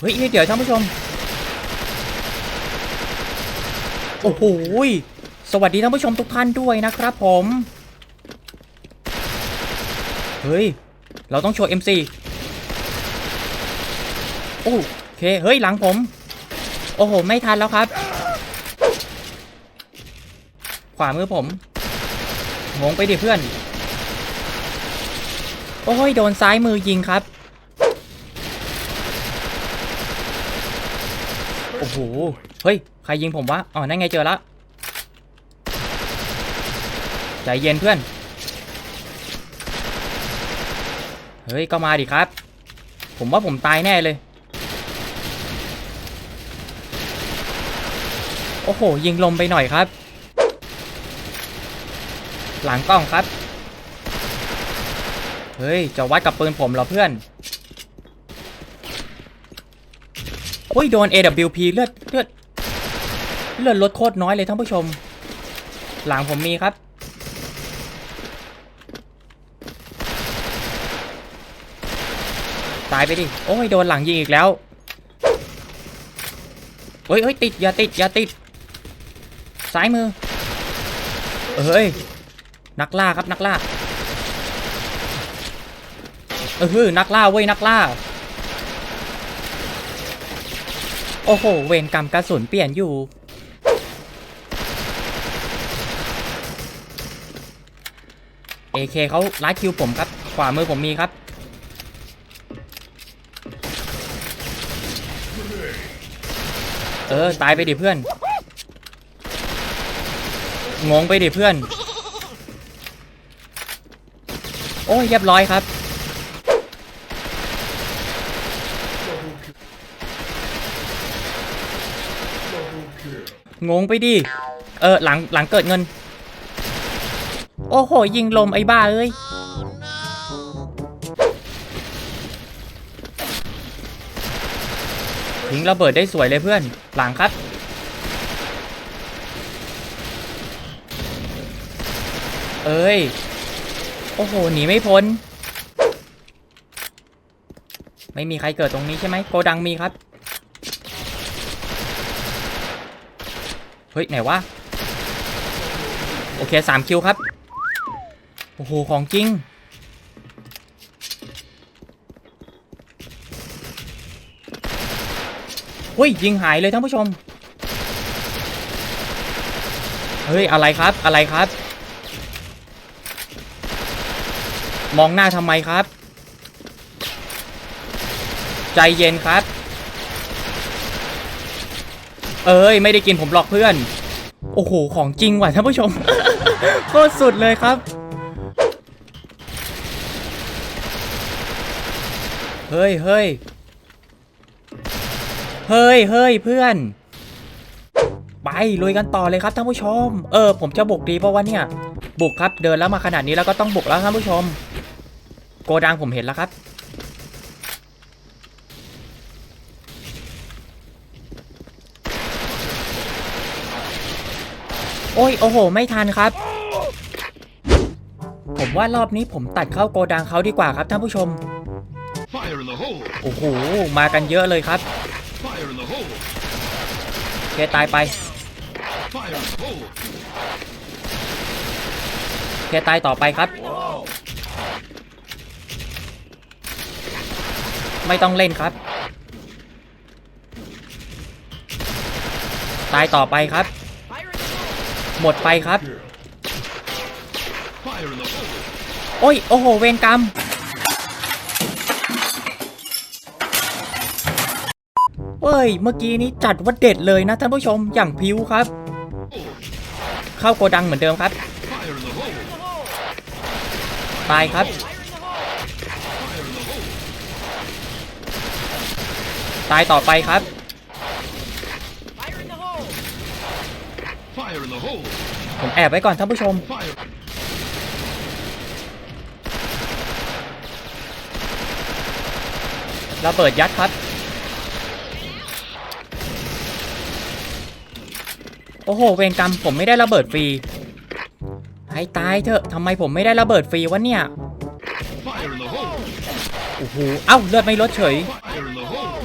เฮ้ยเดี๋ยวท่านผู้ชม โอ้โหสวัสดีท่านผู้ชมทุกท่านด้วยนะครับผม เฮ้ย เราต้องโชว์ MC โอเค เฮ้ย หลังผม โอ้โห ไม่ทันแล้วครับ ขวามือผมงงไปดิเพื่อน โอ้ย โดนซ้ายมือยิงครับ โอ้โห เฮ้ย ใครยิงผมวะ อ๋อ นั่นไงเจอละ ใจเย็นเพื่อน เฮ้ย ก็มาดิครับ ผมว่าผมตายแน่เลย โอ้โห ยิงลมไปหน่อยครับ หลังกล้องครับ เฮ้ย จะวัดกับปืนผมเหรอเพื่อน โอ้ยโดน AWP เลือดเลือดเลือดลดโคตรน้อยเลยท่านผู้ชม หลังผมมีครับ ตายไปดิ โอ้ยโดนหลังยิงอีกแล้วเฮ้ยเฮ้ยติดอย่าติดอย่าติด ซ้ายมือ เฮ้ย นักล่าครับนักล่า เออฮือนักล่าเว้ยนักล่า โอ้โห เวรกรรมกระสุนเปลี่ยนอยู่ AK เขาลัดคิวผมครับ ขวามือผมมีครับ เออ ตายไปดิเพื่อน งงไปดิเพื่อน โอ้ยเรียบร้อยครับ งงไปดิ เออหลังหลังเกิดเงิน โอ้โห ยิงลมไอ้บ้าเอ้ยยิงระเบิดได้สวยเลยเพื่อน หลังครับ เอ้ย โอ้โห หนีไม่พ้น ไม่มีใครเกิดตรงนี้ใช่ไหมโกดังมีครับ ฮ้ย ไหนวะ โอเคสามคิวครับ โอ้โห ของจริง เฮ้ย ยิงหายเลยท่านผู้ชม เฮ้ย อะไรครับ อะไรครับ มองหน้าทำไมครับ ใจเย็นครับ เอ้ยไม่ได้กินผมหรอกเพื่อน โอ้โหของจริงว่ะท่านผู้ชมโคตรสุดเลยครับ เฮ้ยเฮ้ยเฮ้ยเฮ้ยเพื่อน ไปลุยกันต่อเลยครับท่านผู้ชม เออ ผมจะบุกดีเพราะว่าเนี่ย บุกครับเดินแล้วมาขนาดนี้แล้วก็ต้องบุกแล้วท่านผู้ชม โกดังผมเห็นแล้วครับ โอ้ยโอ้โห ไม่ทันครับ ผมว่ารอบนี้ผมตัดเข้าโกดังเขาดีกว่าครับท่านผู้ชม โอ้โห มากันเยอะเลยครับเคตายไปเคตายต่อไปครับ ไม่ต้องเล่นครับ ตายต่อไปครับ หมดไปครับ Fire in the hole! โอ้ย โอ้โห เวรกรรม เฮ้ย เมื่อกี้นี้จัดว่าเด็ดเลยนะท่านผู้ชม อย่างพิ้วครับ เข้าโกดังเหมือนเดิมครับ Fire in the hole! ตายครับ Fire in the hole! ตายต่อไปครับ ผมแอบไว้ก่อนท่านผู้ชม Fire! ระเบิดยัดครับ โอ้โห เวรกรรมผมไม่ได้ระเบิดฟรี ให้ตายเถอะทำไมผมไม่ได้ระเบิดฟรีวะเนี่ย Fire in the hole! โอ้โห เอ้าเลือดไม่ลดเฉย Fire in the hole!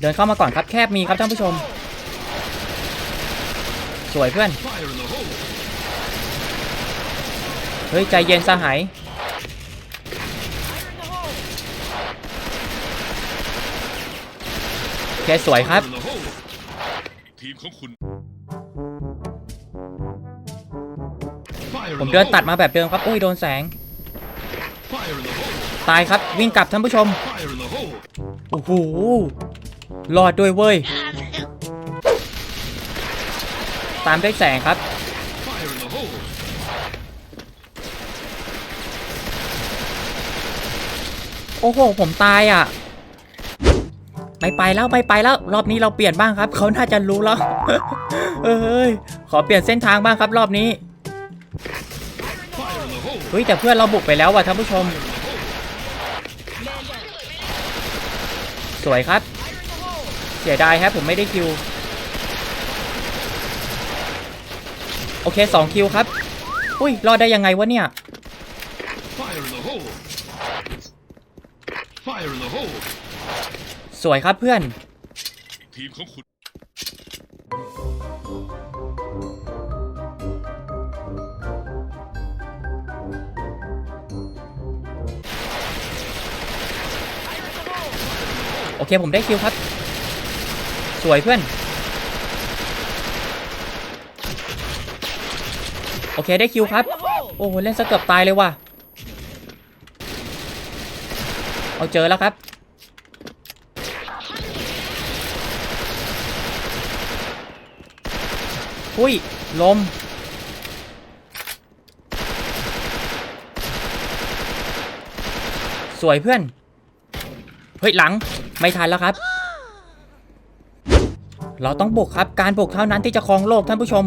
เดินเข้ามาก่อนครับแคบมีครับท่านผู้ชม สวยเพื่อน เฮ้ย ใจเย็นสหายโอเคสวยครับ ทีมของคุณผมเดินตัดมาแบบเดิมครับ โอ้ย โดนแสง ตายครับวิ่งกลับท่านผู้ชม โอ้โห รอดด้วยเว้ย ตามด้วยแสงครับ โอ้โห ผมตายอะ ไม่ไปแล้วไม่ไปแล้ว รอบนี้เราเปลี่ยนบ้างครับ เขาน่าจะรู้แล้ว เอ้ย ขอเปลี่ยนเส้นทางบ้างครับ รอบนี้ เฮ้ย แต่เพื่อนเราบุกไปแล้วว่ะท่านผู้ชม สวยครับ เสียดายครับผมไม่ได้คิว โอเคสองคิวครับ อุ้ย รอดได้ยังไงวะเนี่ย Fire in the hole! Fire in the hole! สวยครับเพื่อนทีมของคุณโอเค ผมได้คิวครับ สวยเพื่อน โอเคได้คิวครับ โอ้โห เล่นซะเกือบตายเลยว่ะ เอาเจอแล้วครับ อุ้ย ลมสวยเพื่อน เฮ้ย หลัง ไม่ทันแล้วครับ เราต้องบุกครับ การบุกเท่านั้นที่จะครองโลกท่านผู้ชม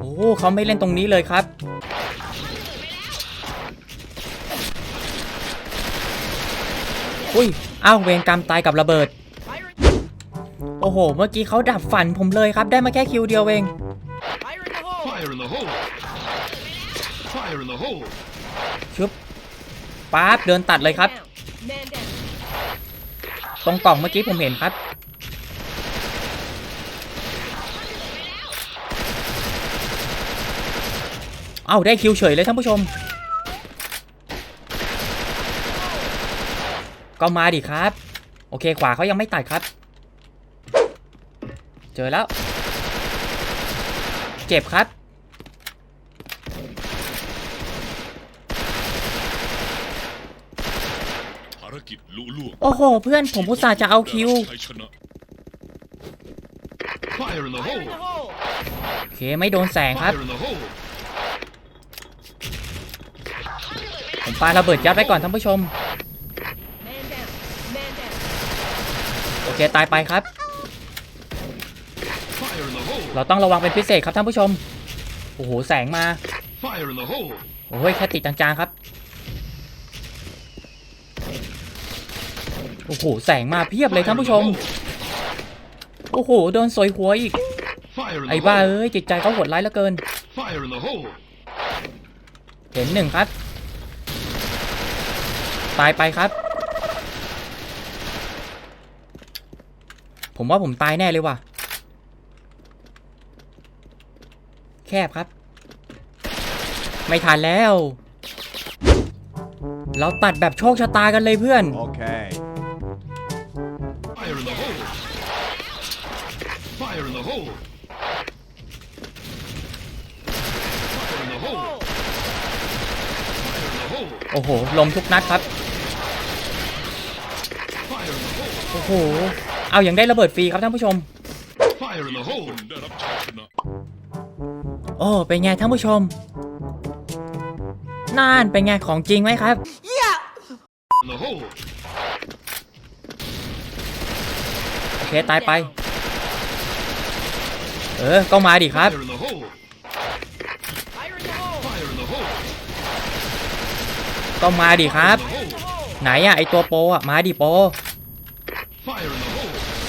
โอ้เขาไม่เล่นตรงนี้เลยครับ อุ้ย อ้าวเวรกรรมตายกับระเบิด โอ้โห เมื่อกี้เขาดับฝันผมเลยครับ ได้มาแค่คิวเดียวเอง ชุบป๊าบเดินตัดเลยครับ ตรงกล่องเมื่อกี้ผมเห็นครับ เอ้าได้คิวเฉยเลยท่านผู้ชม ก็มาดิครับ โอเคขวาเขายังไม่ตัดครับ เจอแล้ว เจ็บครับ ภารกิจลุล่วงโอ้โห เพื่อนผมอุตส่าห์จะเอาคิวชัยชนะ Fire in the Fire in the hole! hole. โอเคไม่โดนแสงครับ Fire in the hole! ผมปาระเบิดยัดไว้ก่อนท่านผู้ชม โอเคตายไปครับ เราต้องระวังเป็นพิเศษครับท่านผู้ชม โอ้โหแสงมา โอ้ยแค่ติดจางๆครับ โอ้โหแสงมาเพียบเลยท่านผู้ชม โอ้โหโดนสอยหัวอีก ไอ้บ้าเอ้ยจิตใจเขาโหดร้ายเหลือเกิน เห็นหนึ่งครับ ตายไปครับ ผมว่าผมตายแน่เลยว่ะ แคบครับ ไม่ทันแล้ว เราตัดแบบโชคชะตากันเลยเพื่อน Okay. Fire in the hole! Fire in the hole! Fire in the hole! Fire in the hole! โอ้โห ลมทุกนัดครับ Fire in the hole! โอ้โห เอาอย่างได้ระเบิดฟรีครับท่านผู้ชม โอ้ เป็นไงท่านผู้ชม น่านเป็นไงของจริงไหมครับ โอเค ตายไป เออ ก็มาดิครับ ก็มาดิครับ ไหนอะไอตัวโปอะมาดิโปร Fire in the hole!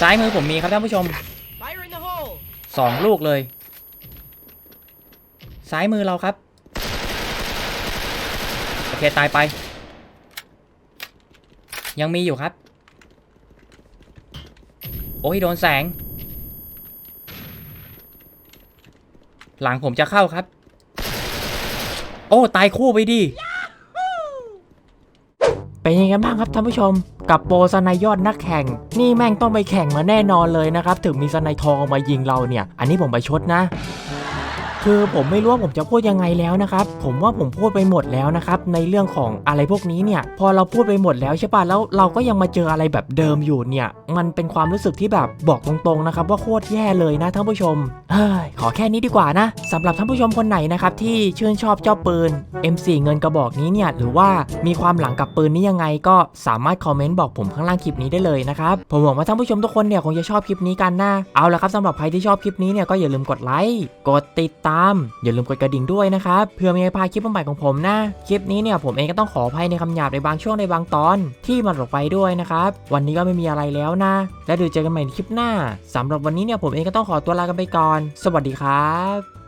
ซ้ายมือผมมีครับท่านผู้ชม Fire in the hole. สองลูกเลย ซ้ายมือเราครับ โอเค ตายไป ยังมีอยู่ครับ โอ้ย โดนแสง หลังผมจะเข้าครับ โอ้ ตายคู่ไปดิ เป็นยังไงบ้างครับท่านผู้ชม กับโปรสนายยอดนักแข่ง นี่แม่งต้องไปแข่งมาแน่นอนเลยนะครับ ถึงมีสไนทองมายิงเราเนี่ย อันนี้ผมไปชดนะ คือผมไม่รู้ว่าผมจะพูดยังไงแล้วนะครับ ผมว่าผมพูดไปหมดแล้วนะครับ ในเรื่องของอะไรพวกนี้เนี่ย พอเราพูดไปหมดแล้วใช่ป่ะแล้วเราก็ยังมาเจออะไรแบบเดิมอยู่เนี่ย มันเป็นความรู้สึกที่แบบบอกตรงๆนะครับว่าโคตรแย่เลยนะท่านผู้ชมเฮ้ยขอแค่นี้ดีกว่านะสำหรับท่านผู้ชมคนไหนนะครับที่ชื่นชอบเจ้าปืน M4 เงินกระบอกนี้เนี่ยหรือว่ามีความหลังกับปืนนี้ยังไงก็สามารถคอมเมนต์บอกผมข้างล่างคลิปนี้ได้เลยนะครับผมหวังว่าท่านผู้ชมทุกคนเนี่ยคงจะชอบคลิปนี้กันนะเอาละครับสำหรับใครที่ชอบคลิปนี้เนี่ยก็อย่าลืมกดไลค์กดติดตามอย่าลืมกดกระดิ่งด้วยนะครับเพื่อไม่ให้พลาดคลิปใหม่ของผมนะ คลิปนี้เนี่ยผมเองก็ต้องขออภัยในคำหยาบในบางช่วงในบางตอนที่มันออกไปด้วยนะครับ วันนี้ก็ไม่มีอะไรแล้วนะ และเดี๋ยวเจอกันใหม่ในคลิปหน้าสำหรับวันนี้เนี่ยผมเองก็ต้องขอตัวลากันไปก่อน สวัสดีครับ